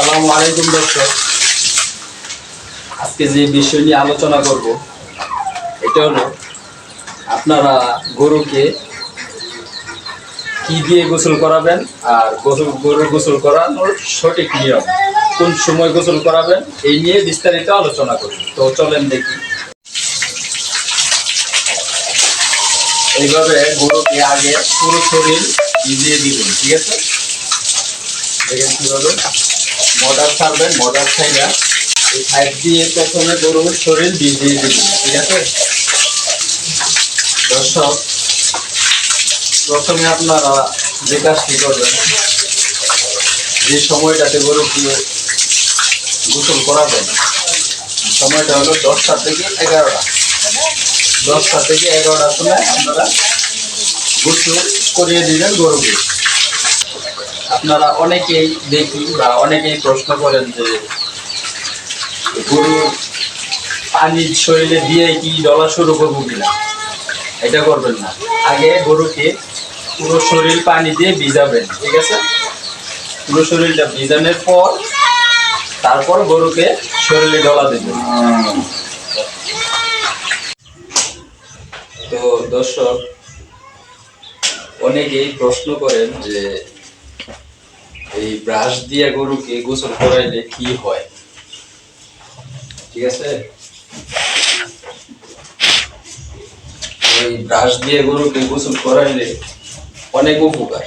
আসসালামু আলাইকুম দর্শক। আজকে যে বিষয় নিয়ে আলোচনা করব, এটা হলো আপনারা গরুকে কি দিয়ে গোসল করাবেন আর গোসল গোসল করানোর সঠিক নিয়ম কোন সময় গোসল করাবেন, এই নিয়ে বিস্তারিত আলোচনা করি তো চলেন দেখি। এইভাবে গরুকে আগে পুরো শরীর ভিজিয়ে দিবেন, ঠিক আছে? দেখেন কীভাবে। মডার ছাড়বেন মডার ছাইরা। এই সাইড দিয়ে প্রথমে গরুর শরীর ভিজিয়ে দিবেন, ঠিক আছে? দর্শক, প্রথমে আপনারা যে কাজটি করবেন, যে সময়টাতে গরুকে গোসল করাবেন, সময়টা হলো দশটা থেকে এগারোটা। দশটা থেকে এগারোটার সময় আপনারা গোসল করিয়ে দিবেন গরুকে। আপনারা অনেকেই দেখি বা অনেকেই প্রশ্ন করেন যে গরু পানি শরীরে দিয়ে কি ডলা শুরু করব কিনা? এটা করবেন না। আগে গরুকে পুরো শরীর পানি দিয়ে ভিজাবেন, ঠিক আছে? পুরো শরীরটা ভিজানোর পর তারপর গরুকে শরীরে ডলা দেবেন। তো দর্শক, অনেকেই প্রশ্ন করেন যে এই ব্রাশ দিয়ে গরুকে গোসল করাইলে কি হয়? ঠিক আছে? ওই ব্রাশ দিয়ে গরুকে গোসল করাইলে অনেক উপকার।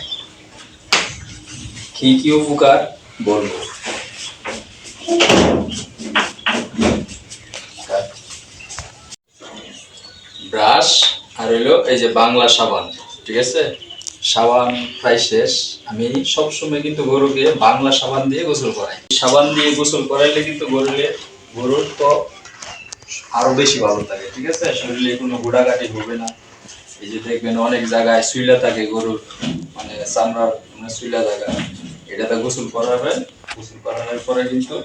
কি কি উপকার? বলব। ব্রাশ আর হইল এই যে বাংলা সাবান, ঠিক আছে? সাবান প্রায় শেষ। আমি সবসময় কিন্তু গরুকে বাংলা সাবান দিয়ে গোসল করাই। সাবান দিয়ে গোসল করাইলে কিন্তু গরুলে গরুর তো আরও বেশি ভালো থাকে, ঠিক আছে? শরীরে কোনো গোড়াগাটি হবে না। এই যে দেখবেন অনেক জায়গায় শুইলা থাকে গরুর মানে চামড়ার মানে শুইলা জায়গা। এটাতে গোসল করাবেন গোসল করানোর পরে কিন্তু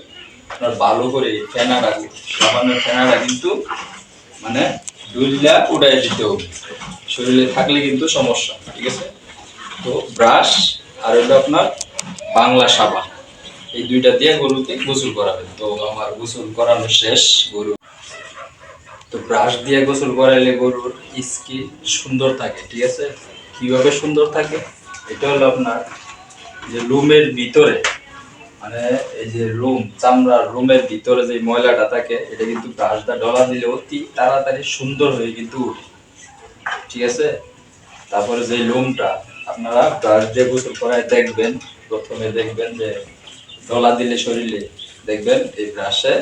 আপনার ভালো করে ফেনাটা, সাবানের ফেনাটা কিন্তু মানে ডুইলা উড়াই দিতে হবে। শরীরে থাকলে কিন্তু সমস্যা, ঠিক আছে? তো ব্রাশ আর হলো আপনার বাংলা সাবান। এই দুইটা দিয়ে গরুকে গোসল করাবেন। তো আমার গোসল করানো শেষ গরু। তো ব্রাশ দিয়ে গোসল করাইলে গরুর স্কিন সুন্দর থাকে, ঠিক আছে? কীভাবে সুন্দর থাকে? এটা হলো আপনার যে লুমের ভিতরে মানে এই যে রুম চামড়ার রুমের ভিতরে যে ময়লাটা থাকে, এটা কিন্তু ব্রাশটা ডলা দিলে অতি তাড়াতাড়ি সুন্দর হয়ে কিন্তু ঠিক আছে? তারপরে যে লোমটা আপনারা ব্রাশ দিয়ে গোসল করায় দেখবেন, প্রথমে দেখবেন যে ডলা দিলে শরীরে, দেখবেন এই ব্রাশে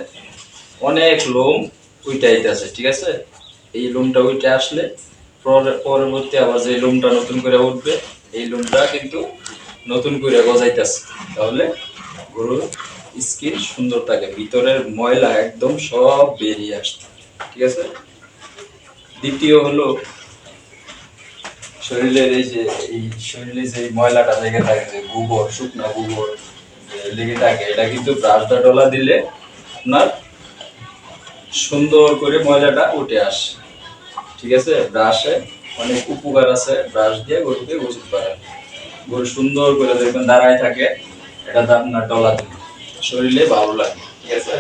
অনেক লোম উইটা আছে ঠিক আছে? এই লোমটা উইটে আসলে পরে- পরবর্তী আবার যে লোমটা নতুন করে উঠবে, এই লোমটা কিন্তু নতুন করে গজাইতেছে। তাহলে গরুর স্কিন সুন্দর থাকে, ভিতরের ময়লা একদম সব বেরিয়ে আসছে, ঠিক আছে? দ্বিতীয় হলো শরীরের এই যে, এই শরীরে যে ময়লাটা লেগে থাকে, যে গোবর, শুকনা গোবর লেগে থাকে, এটা কিন্তু ব্রাশটা ডলা দিলে আপনার সুন্দর করে ময়লাটা উঠে আসে। ঠিক আছে? ব্রাশে অনেক উপকার আছে, ব্রাশ দিয়ে গরুকে গোসল করা গরু সুন্দর করে দেখবেন দাঁড়ায় থাকে, এটা আপনার ডলা দিলে। শরীরে ভালো লাগে, ঠিক আছে?